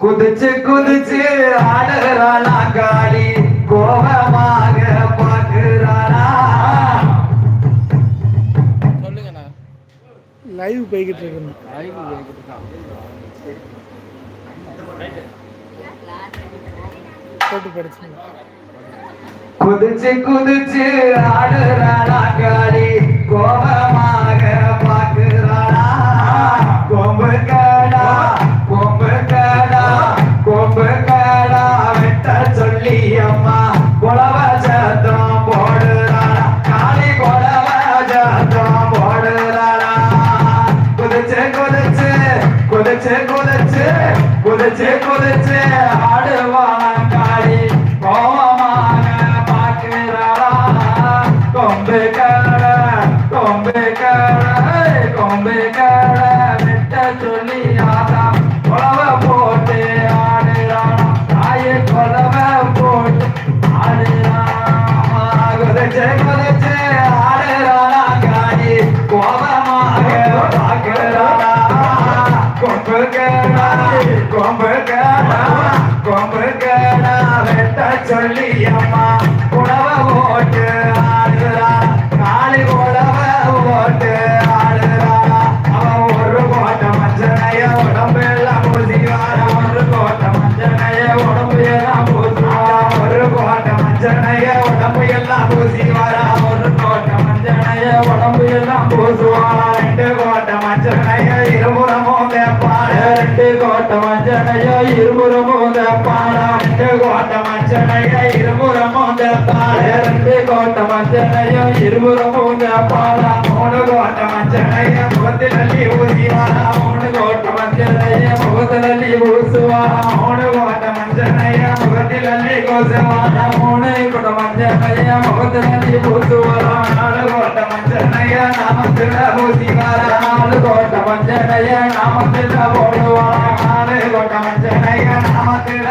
குதிச்சு குதிச்சு ஆடுகிறானா காளி கோபமாக பார்க்கிறானா லைவ் போய்கிட்டு இருக்கணும் போட்டு படிச்சு குதிச்சு குதிச்சு ஆடுறாளா காளி. கோபமா கொம்பு கேடா கொம்பு கேடா கொம்பு கேடா வெட்ட சொல்லி அம்மா உணவை போட்டு ஆடுகிறா. ఊసువ మూడుగోట మంజనయ్య మొగటిలన్నీ కోసవ మూడైకుట మంజనయ్య మొగతులన్నీ నామ నాలుగోట మంజనయ్య నామతుల ఊసిగార నాలుగోట మంజనయ్య నామతుల ఓడువ నాలుగోట మంజనయ్య నామతుల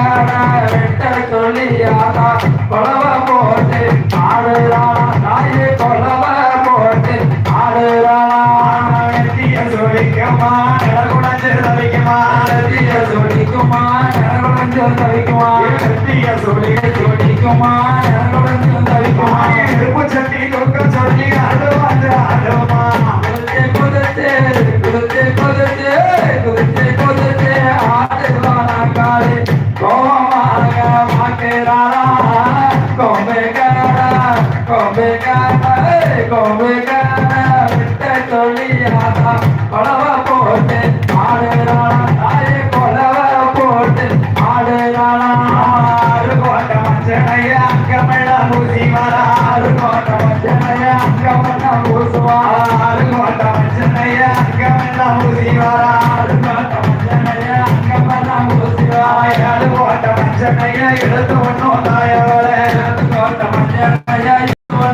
ஆடுறானா வெட்ட சொல்லி ஆனா கொலவ போட்டு ஆடுறானா தாயே கொலவ போட்டு ஆடுறானா. வெட்டிய சொல்லிக்குமா நடகுணஞ்சு சொல்லிக்குமா சொல்லிக்குமா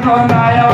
ঘটায়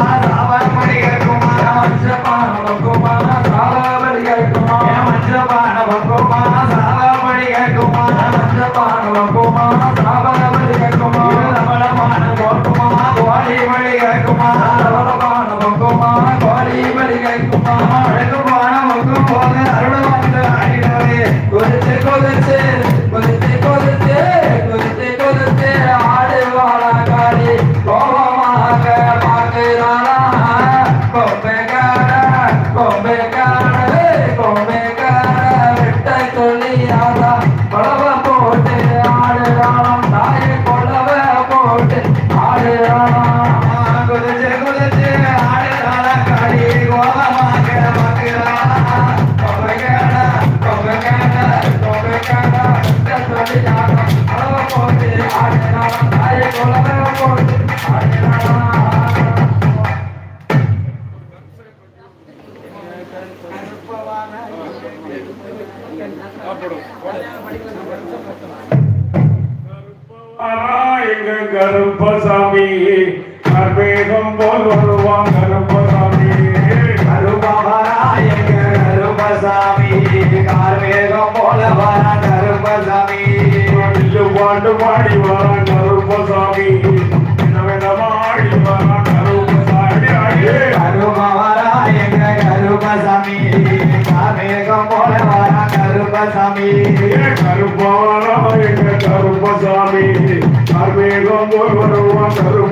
எங்க கருப்பசாமி கர்மேகம் போல் வருவான் கருப்பசாமி. கருப்பாரா எங்க கருப்பசாமி கார்மேகம் போல வரா கருப்பசாமி பாட்டு பாடி வர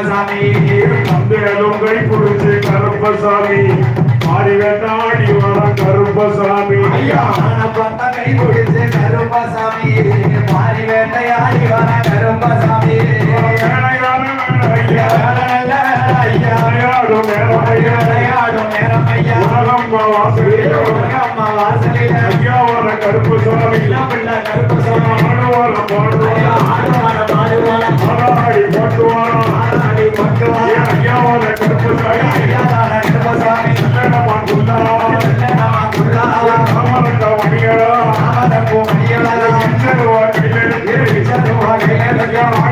கண்ணசாமி தந்தையலும் கை புடிச்சு கருப்பசாமி. ஆடி வேண்டாடி வர கருப்பசாமி. கை புடிச்சு கருப்பசாமி. ஆடி வேட்டையாடி வர கருப்பசாமி. கருப்பு சோழம் இல்லாம கருப்பு சோழம் ஆடுவாரம் போடுவோம் ஆடுவாரம் ஆடுவாரம் ஆடாடி போட்டுவாரம் ஆடாடி போட்டுவாரம் ஐயாவோட கருப்பு சாமி ஐயாவோட கருப்பு சாமி நல்லடமா குல்லா நல்லடமா குல்லா அமரண்ட மணியடா அமரண்ட மணியடா விச்சதுவா கையில விச்சதுவா கையில ஐயாவோட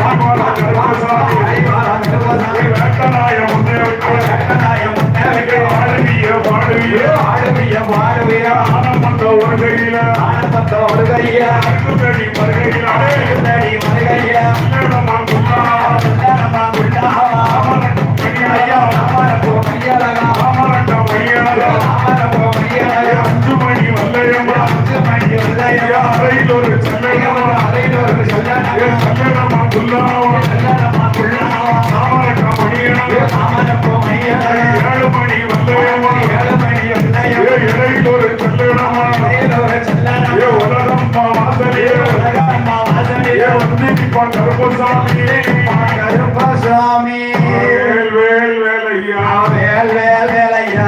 கருப்பசாமி. வேல் வேல் வேலையா. வேல் வேல் வேலையா.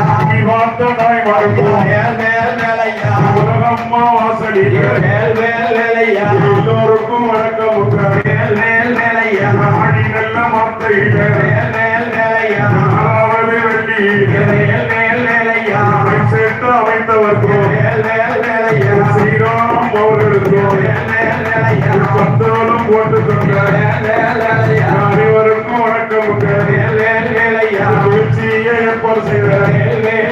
வார்த்தனாய் வாழ்வோம் வேல் வேல் வேலையா. உலகம்மா வாசடி வேல் வேல் வேலையா. எல்லோருக்கும் வணக்கம் வேல் வேல் வேலையா. நல்ல வார்த்தைகள் போட்டு அனைவருக்கும் வணக்கமுக்கு வீழ்ச்சியை ஏற்பாடு செய்வேன்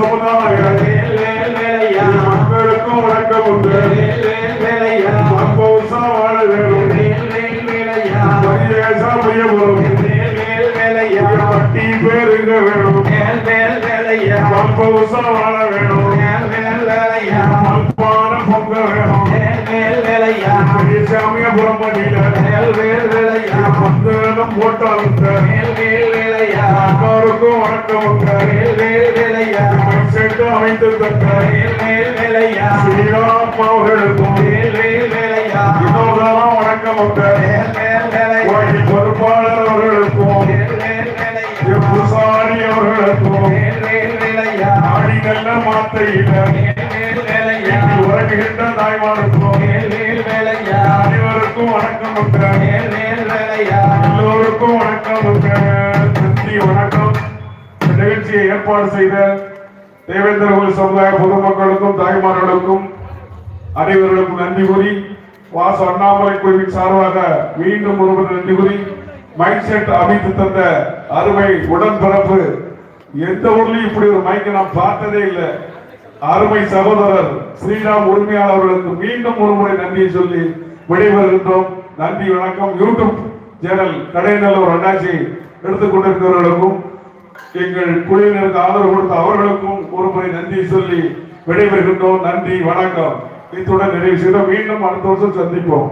சமுதாயம் மக்களுக்கும் வணக்கமுண்டு அப்போசா வாழ வேணும் மரியாசா புரிய வரும் பட்டி பேருங்க வேணும் அப்போசா வாழ வேணும் பந்தனம் போட்டாலும் வேல் வேல் வேலையா எல்லாருக்கும் வணக்கம் வேல் வேல் வேலையா செட்டு அமைத்து தந்த வேல் வேல் வேலையா ஸ்ரீராம் அவர்களுக்கும் வேல் வேலையா வினோதம் வணக்கம் வேல் வேல் வேலையா கோயில் பொறுப்பாளர் அவர்களுக்கும் வேல் வேல் வேலையா புசாரி அவர்களுக்கும் வேல் வேல் வேலையா ஆடி நல்ல வேலையா உறங்குகின்ற வேலையா அனைவருக்கும் வணக்கம். ஏற்பாடு செய்த தேவேந்திர குல சமுதாய பொதுமக்களுக்கும் தாய்மார்களுக்கும் அனைவர்களுக்கும் நன்றி கூறி வாசு அண்ணாமலை குழுவின் சார்பாக மீண்டும் ஒருவர் நன்றி கூறி மைக் செட் அமைத்து தந்த அருமை உடன்பிறப்பு எந்த ஊர்லயும் இப்படி ஒரு மைக்கை நான் பார்த்ததே இல்லை. அருமை சகோதரர் ஸ்ரீராம் உரிமையாளர்களுக்கு மீண்டும் ஒரு முறை நன்றியை சொல்லி விடைபெறுகின்றோம். நன்றி வணக்கம். யூடியூப் சேனல் கடைநல்லூர் அண்ணாச்சி எடுத்துக்கொண்டிருக்கிறவர்களுக்கும் எங்கள் குழுவினருக்கு ஆதரவு கொடுத்த அவர்களுக்கும் ஒருமுறை நன்றி சொல்லி விடைபெறுகின்றோம். நன்றி வணக்கம். இத்துடன் நிறைவு செய்தோம் மீண்டும் அடுத்த வருஷம் சந்திப்போம்.